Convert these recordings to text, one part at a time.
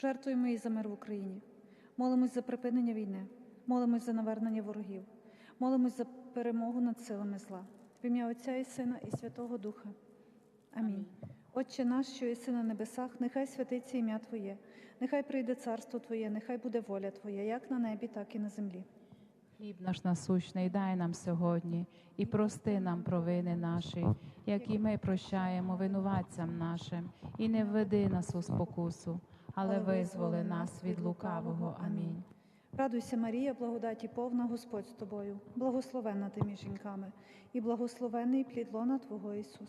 Жертвуємо і за мир в Україні. Молимось за припинення війни, молимось за навернення ворогів, молимось за перемогу над силами зла. В ім'я Отця і Сина і Святого Духа. Амінь. Отче наш, що єси на небесах, нехай святиться ім'я Твоє, нехай прийде царство Твоє, нехай буде воля Твоя, як на небі, так і на землі. Хліб наш насущний дай нам сьогодні і прости нам провини наші, як і ми прощаємо винуватцям нашим, і не введи нас у спокусу, але визволи нас від лукавого. Амінь. Радуйся, Марія, благодаті повна, Господь з тобою, благословенна ти між жінками, і благословений плід лона Твого Ісус.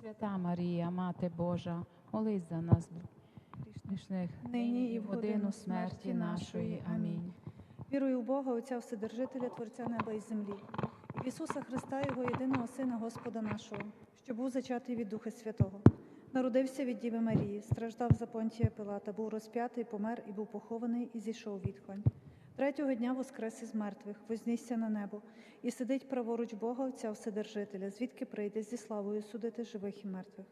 Свята Марія, Мати Божа, молись за нас грішних, Нині і в годину смерті нашої. Амінь. Вірую в Бога, Отця Вседержителя, Творця неба і землі, і в Ісуса Христа, Його єдиного Сина, Господа нашого, що був зачатий від Духа Святого. Народився від Діви Марії, страждав за Понтія Пилата, був розп'ятий, помер і був похований, і зійшов відхонь. Третього дня воскрес із мертвих, вознісся на небо, і сидить праворуч Бога, Отця Вседержителя, звідки прийде зі славою судити живих і мертвих.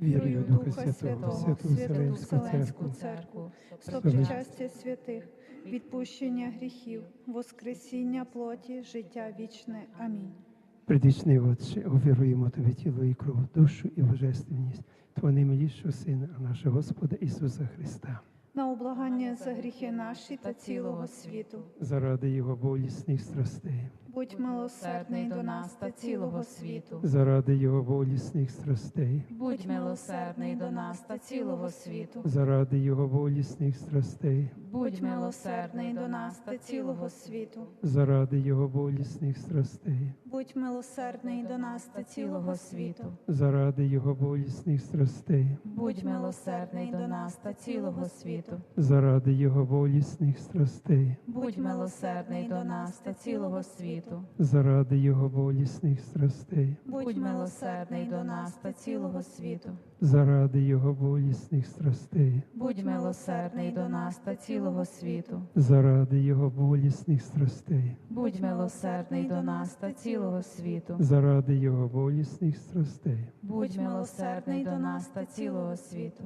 Вірую Духа Святого, Святу Вселенську Церкву, сопричастя святих, відпущення гріхів, воскресіння плоті, життя вічне. Амінь. Предвічний Отче, увіруємо Тобі тіло і кров, душу і божественність Твого наймилішого Сина, нашого Господа Ісуса Христа, На облагання за гріхи наші та цілого світу. заради Його болісних страстей, Будь милосердний до нас та цілого світу. заради Його болісних страстей, Будь милосердний до нас та цілого світу. заради Його болісних страстей, Будь милосердний до нас та цілого світу. заради Його болісних страстей, Будь милосердний до нас та цілого світу. заради Його болісних страстей, Будь милосердний до нас та цілого світу. Заради Його болісних страстей, Будь милосердний до нас та цілого світу. заради Його болісних страстей, Будь милосердний до нас та цілого світу. заради Його болісних страстей, Будь милосердний до нас та цілого світу. заради Його болісних страстей, Будь милосердний до нас та цілого світу. заради Його bolісних страстей. Будь mилосердний до нас та цілого світу.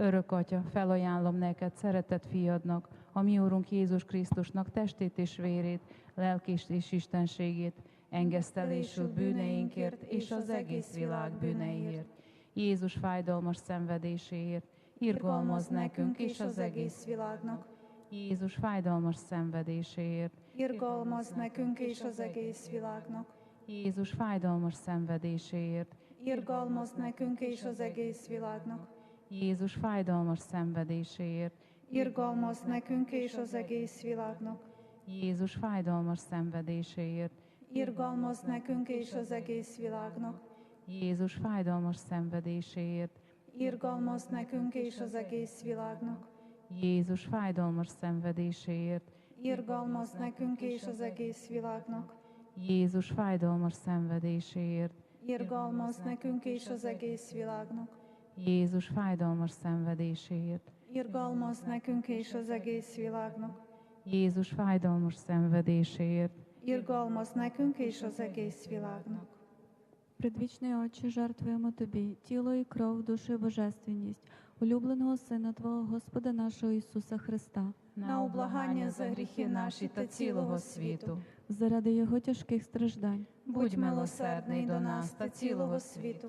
Örök Atya, felajánlom neked szeretett fiadnak, a mi Úrunk Jézus Krisztusnak testét és vérét, lelkést és istenségét, engesztelésül bűneinkért és az egész világ bűneiért. Jézus fájdalmas szenvedéséért, irgalmaz nekünk és az egész világnak. Jézus fájdalmas szenvedéséért, Irgalmaz nekünk és az egész világnak. Jézus fájdalmas szenvedéséért, Irgalmaz nekünk és az egész világnak. Jézus fájdalmas szenvedéséért, Irgalmaz nekünk és az egész világnak. Jézus fájdalmas szenvedéséért, Irgalmaz nekünk és az egész világnak. Jézus fájdalmas szenvedéséért, Irgalmaz nekünk és az egész világnak. Jézus fájdalmas szenvedéséért, Irgalmaz nekünk és az egész világnak. Jézus fájdalmas szenvedéséért, Irgalmaz nekünk és az egész világnak. Jézus fájdalmas szenvedéséért, Irgalmaz nekünk és az egész világnak. Jézus fájdalmas szenvedéséért, Irgalmaz nekünk és az egész világnak. Предвічний Отче, жертвуємо Тобі тіло і кров, душу і божественність, улюбленого Сина Твого Господа нашого Ісуса Христа, На облагання за гріхи наші та цілого світу. заради Його тяжких страждань, Будь милосердний до нас та цілого світу.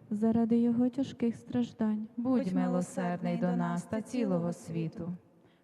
заради Його тяжких страждань. Будь mилосердний до нас та цілого світу.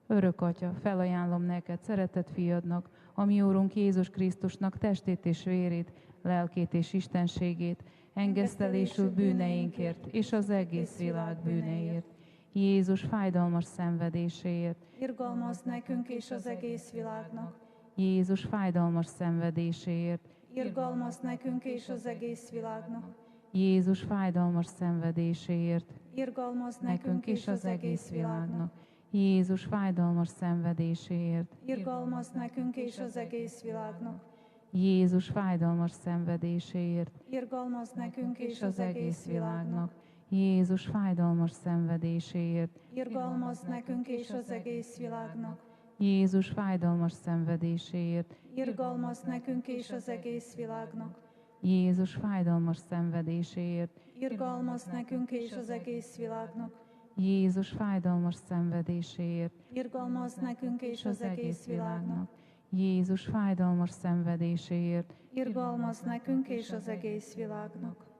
Örök Atya, felajánlom neked, szeretett fiadnak, a mi Úrunk Jézus Krisztusnak testét és vérét, lelkét és istenségét, engesztelésül bűneinkért és az egész világ bűneiért. Jézus fájdalmas szenvedéséért, Irgalmaz nekünk és az egész világnak. Jézus fájdalmas szenvedéséért, Irgalmaz nekünk és az egész világnak. Jézus fájdalmas szenvedéséért, Irgalmaz nekünk és az egész világnak. Jézus fájdalmas szenvedéséért, Irgalmaz nekünk és az egész világnak. Jézus fájdalmas szenvedéséért, Irgalmaz nekünk és az egész világnak. Jézus fájdalmas szenvedéséért, Irgalmaz nekünk és az egész világnak. Jézus fájdalmas szenvedéséért, Irgalmaz nekünk és az egész világnak. Jézus fájdalmas szenvedéséért, Irgalmaz nekünk és az egész világnak. Jézus fájdalmas szenvedéséért, Irgalmaz nekünk és az egész világnak. Jézus fájdalmas szenvedéséért, Irgalmaz nekünk és az egész világnak.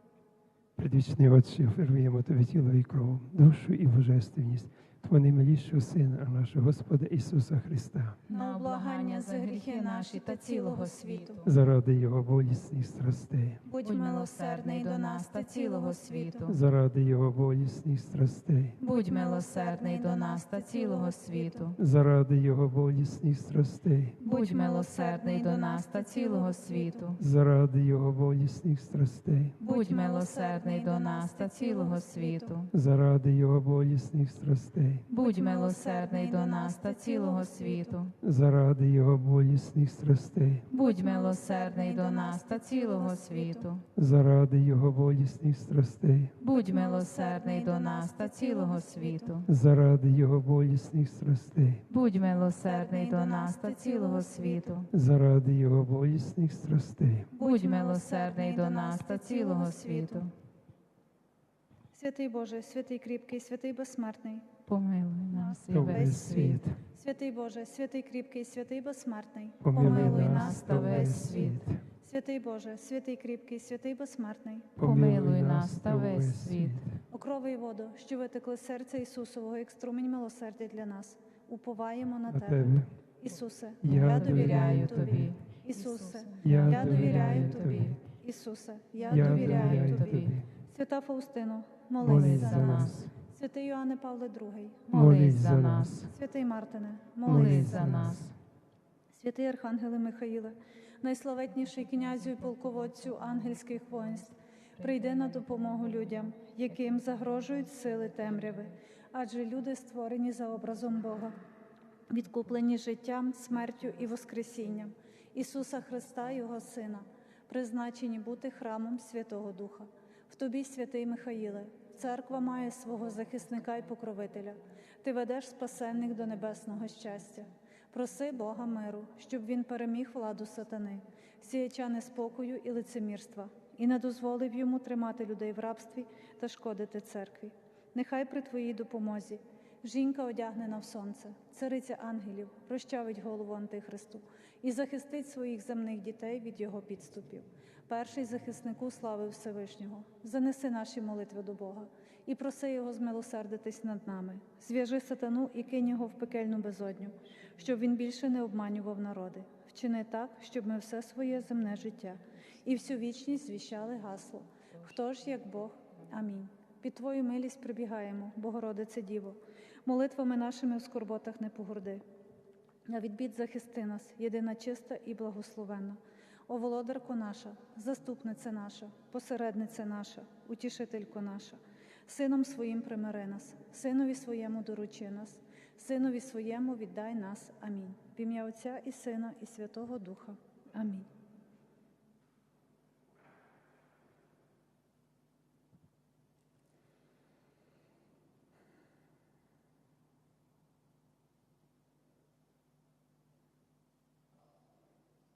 Предвічний Отче, оферуємо Тобі тіло і кров, душу і божественність Твого наймилішого Сина, нашого Господа Ісуса Христа, На облагання за гріхи наші та цілого світу. заради Його болісних страстей, Будь милосердний до нас та цілого світу. заради Його болісних страстей, будь милосердний до нас та цілого світу. заради Його болісних страстей, Будь милосердний до нас та цілого світу. заради Його болісних страстей, Будь милосердний до нас та цілого світу. заради Його болісних страстей, Будь милосердний до нас та цілого світу. заради Його болісних страстей, Будь милосердний до нас та цілого світу. заради Його болісних страстей, Будь милосердний до нас та цілого світу. заради Його болісних страстей, Будь милосердний до нас та цілого світу. заради Його болісних страстей. Будь милосердний до нас та цілого світу. Святий Боже, святий кріпкий, святий безсмертний. Помилуй нас і Та весь світ. Святий Боже, святий кріпкий, святий безсмертний. Помилуй нас та весь світ. Святий Боже, святий кріпкий, святий безсмертний. Помилуй нас та весь світ. Окрови і воду, що витекли серця Ісусового, як струмінь милосердя для нас. Уповаємо на На Тебе. тебе Ісусе, Я я Довіряю тобі. Ісусе, я я довіряю Тобі. Ісусе, я Я довіряю Тобі. тобі. Свята Фаустино, Молись молись за за нас. Святий Йоанне Павле II, Молись за нас. святий Мартине, Молись молись за нас. Святий Архангеле Михаїле, найславетніший князю і полководцю ангельських воїнств, прийди на допомогу людям, яким загрожують сили темряви, адже люди створені за образом Бога, відкуплені життям, смертю і воскресінням Ісуса Христа, Його Сина, призначені бути храмом Святого Духа. В тобі, святий Михаїле, церква має свого захисника і покровителя. Ти ведеш спасенних до небесного щастя. Проси Бога миру, щоб він переміг владу сатани, сіяча неспокою і лицемірства, і не дозволив йому тримати людей в рабстві та шкодити церкві. Нехай при твоїй допомозі жінка одягнена в сонце, цариця ангелів, прощавить голову Антихристу і захистить своїх земних дітей від його підступів. Перший захиснику слави Всевишнього, занеси наші молитви до Бога і проси його змилосердитись над нами. Зв'яжи сатану і кинь його в пекельну безодню, щоб він більше не обманював народи. Вчини так, щоб ми все своє земне життя і всю вічність звіщали гасло. Хто ж як Бог? Амінь. Під Твою милість прибігаємо, Богородице Діво, молитвами нашими в скорботах не погорди. А від бід захисти нас, єдина чиста і благословенна. О володарко наша, заступниця наша, посередниця наша, утішителько наша, сином своїм примири нас, синові своєму доручи нас, синові своєму віддай нас. Амінь. В ім'я Отця і Сина, і Святого Духа. Амінь.